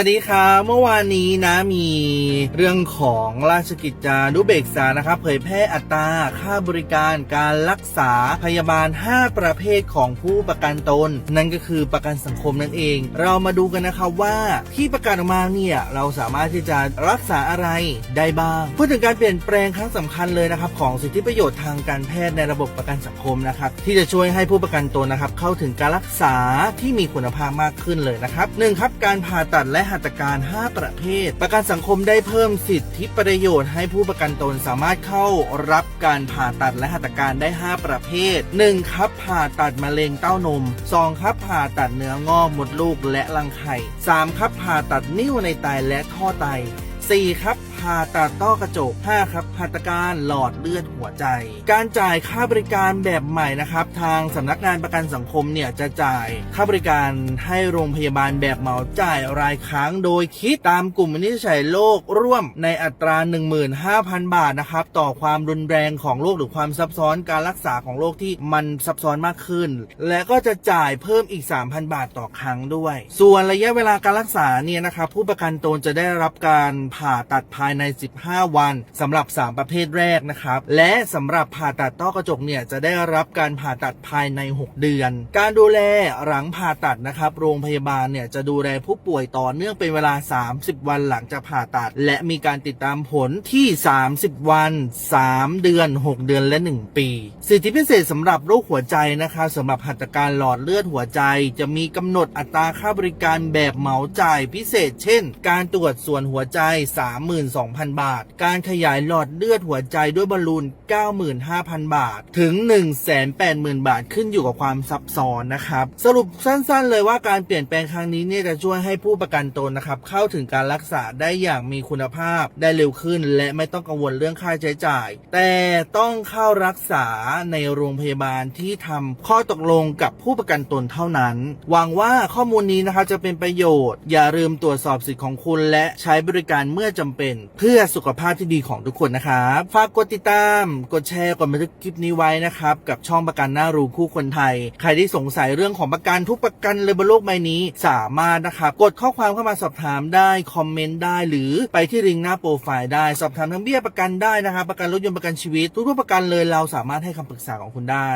สวัสดีครับเมื่อวานนี้นะมีเรื่องของราชกิจจานุเบกษานะครับเผยแพร่อัตราค่าบริการการรักษาพยาบาล 5 ประเภทของผู้ประกันตน นั่นก็คือประกันสังคมนั่นเอง เรามาดูกันนะครับว่าที่ประกาศออกมาเนี่ยเราสามารถที่จะรักษาอะไรได้บ้างพูดถึงการเปลี่ยนแปลงครั้งสำคัญเลยนะครับของสิทธิประโยชน์ทางการแพทย์ในระบบประกันสังคมนะครับที่จะช่วยให้ผู้ประกันตนนะครับเข้าถึงการรักษาที่มีคุณภาพมากขึ้นเลยนะครับหนึ่งครับการผ่าตัดและหัตถการ 5 ประเภท ประกันสังคมได้เพิ่มสิทธิประโยชน์ให้ผู้ประกันตนสามารถเข้ารับการผ่าตัดและหัตถการได้ 5 ประเภท 1. ครับผ่าตัดมะเร็งเต้านม 2. ครับผ่าตัดเนื้องอกมดลูกและรังไข่ 3. ครับผ่าตัดนิ้วในไตและท่อไต 4. ครับ ผ่าตัดต้อกระจก 5. ครับผ่าตัดการหลอดเลือดหัวใจ การจ่ายค่าบริการแบบใหม่นะครับ ทางสำนักงานประกันสังคมเนี่ยจะจ่ายค่าบริการให้โรงพยาบาลแบบเหมาจ่ายรายครั้ง โดยคิดตามกลุ่มวินิจฉัยโรคร่วมในอัตรา 15,000 บาทนะครับ ต่อความรุนแรงของโรคหรือความซับซ้อนการรักษาของโรคที่มันซับซ้อนมากขึ้น และก็จะจ่ายเพิ่มอีก 3,000 บาทต่อครั้งด้วย ส่วนระยะเวลาการรักษาเนี่ยนะครับผู้ประกันตนจะได้รับการผ่าตัดภายใน 15 วันสำหรับ 3 ประเภทแรกนะครับ และสำหรับผ่าตัดต้อกระจกเนี่ยจะได้รับการผ่าตัดภายใน 6 เดือน การดูแลหลังผ่าตัดนะครับโรงพยาบาลเนี่ยจะดูแลผู้ป่วยต่อเนื่องเป็นเวลา 30 วันหลังจากผ่าตัด และมีการติดตามผลที่ 30 วัน 3 เดือน 6 เดือนและ 1 ปี สิทธิพิเศษสำหรับโรคหัวใจนะคะสำหรับหัตถการหลอดเลือดหัวใจ จะมีกำหนดอัตราค่าบริการแบบเหมาจ่ายพิเศษ เช่น การตรวจส่วนหัวใจ 32 2,000 บาท การขยายหลอดเลือดหัวใจด้วยบอลลูน 95,000 บาท ถึง 180,000 บาทขึ้นอยู่กับความซับซ้อนนะครับ สรุปสั้นๆ เลยว่าการเปลี่ยนแปลงครั้งนี้เนี่ยจะช่วยให้ผู้ประกันตนนะครับ เข้าถึงการรักษาได้อย่างมีคุณภาพได้เร็วขึ้น และไม่ต้องกังวลเรื่องค่าใช้จ่าย แต่ต้องเข้ารักษาในโรงพยาบาลที่ทำข้อตกลงกับผู้ประกันตนเท่านั้น หวังว่าข้อมูลนี้นะครับจะเป็นประโยชน์ อย่าลืมตรวจสอบสิทธิ์ของคุณและใช้บริการเมื่อจำเป็นเพื่อสุขภาพที่ดีของทุกคนนะครับฝากกดติดตาม กดแชร์กดบันทึกคลิปนี้ไว้นะครับ กับช่องประกันหน่ารู้คู่คนไทย ใครที่สงสัยเรื่องของประกันทุกประกันเลยบนโลกใบนี้ สามารถนะครับกดข้อความเข้ามาสอบถามได้คอมเมนต์ได้ หรือไปที่ลิงก์หน้าโปรไฟล์ได้สอบถามทั้งเบี้ยประกันได้นะครับประกันรถยนต์ประกันชีวิตทุกๆประกันเลยเราสามารถให้คำปรึกษาของคุณได้